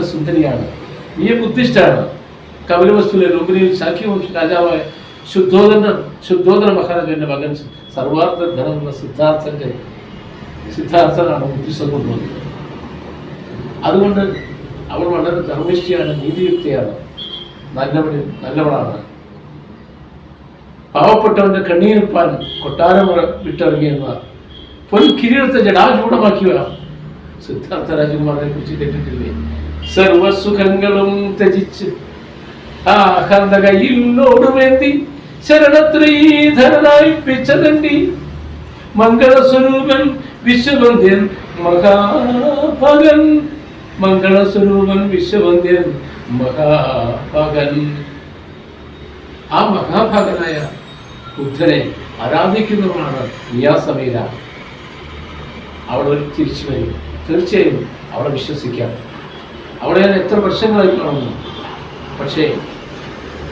സുന്ദരിയാണ് നീ ബുദ്ധിഷ്ടാണ് കപിലവസ്തുവിലെ ലുംബിനിയിൽ ശാക്യവംശ രാജാവായ ശുദ്ധോദന ശുദ്ധോദന മഹാരാജന്റെ മകൻ സർവാർത്ഥ ധനം എന്ന സിദ്ധാർത്ഥന്റെ സിദ്ധാർത്ഥനാണ് ബുദ്ധിസം കൊണ്ടുവന്നത്. അതുകൊണ്ട് അവൾ വളരെ ധർമ്മിഷ്ഠയാണ് നീതിയുക്തിയാണ് നല്ലവന് നല്ലവളാണ്. പാവപ്പെട്ടവന്റെ കണ്ണീരിപ്പാൻ കൊട്ടാരം വിട്ടിറങ്ങിയെന്ന പൊൻ കിരീടത്തെ ജടാചൂടമാക്കിയ സിദ്ധാർത്ഥ രാജകുമാറിനെ കുറിച്ച് കേട്ടിട്ടില്ലേ? സർവസുഖങ്ങളും ത്യജിച്ച് ആഹന്ത കയ്യിലോടുവേന്തി ശരണത്രീധരനായി പിച്ചതണ്ടി മംഗളസ്വരൂപൻ വിശ്വവന്ധ്യൻ മഹാഭഗൻ. മംഗളസ്വരൂപൻ വിശ്വവന്ധ്യൻ മഹാഭഗൻ. ആ മഹാഭഗനായ ബുദ്ധനെ ആരാധിക്കുന്നവരാണ് നിയാസമീര അവൾ തിരിച്ചു വരും. തീർച്ചയായും അവളെ വിശ്വസിക്കാം. അവളെ ഞാൻ എത്ര വർഷങ്ങളായി കാണുന്നു. പക്ഷേ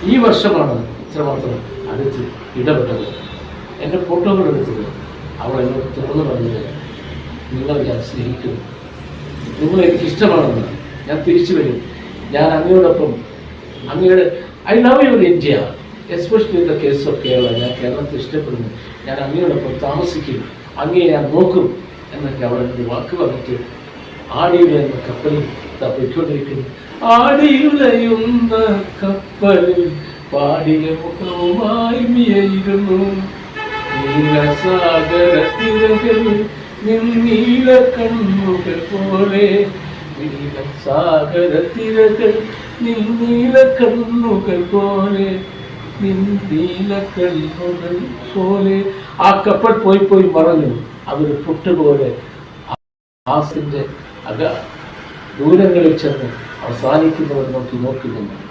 ഈ വർഷമാണ് ഇത്രമാത്രം അടുത്ത് ഇടപെട്ടത്. എന്റെ ഫോട്ടോകൾ എടുത്തത്. അവൾ എന്നോട് തുറന്നു പറഞ്ഞത് നിങ്ങൾ ഞാൻ സ്നേഹിക്കുന്നു. നിങ്ങൾ എനിക്ക് ഇഷ്ടമാണെന്ന് ഞാൻ തിരിച്ചു വരും. ഞാൻ അങ്ങയോടൊപ്പം അങ്ങയുടെ I love your India especially the case of Kerala ഞാൻ കേരളത്തെ ഇഷ്ടപ്പെടുന്നു. ഞാൻ അങ്ങയോടൊപ്പം താമസിക്കും. അങ്ങയെ ഞാൻ നോക്കും. എന്നൊക്കെ അവൾ എന്റെ വാക്ക് പറഞ്ഞിട്ട് ആടിയുടെ എന്ന കപ്പലിൽ ദാ പൊയ്ക്കൊണ്ടിരിക്കുന്നു. ആടിയുലയുന്ന കപ്പലിൽ പാടിയ മുഖവുമായി മിയയിരുന്നു. നീലസാഗര തിരകൾ നീല കണ്ണുകൾ പോലെ നീലസാഗര തിരകൾ നീല കണ്ണുകൾ പോലെ നീല കണ്ണുകൾ പോലെ ആ കപ്പൽ പോയി പോയി മറഞ്ഞു. അതൊരു പുട്ടുപോലെ ആസിന്റെ അക ദൂരങ്ങളിൽ ചെന്ന് അവസാനിക്കുന്നവർ നോക്കി നോക്കി നിന്നു.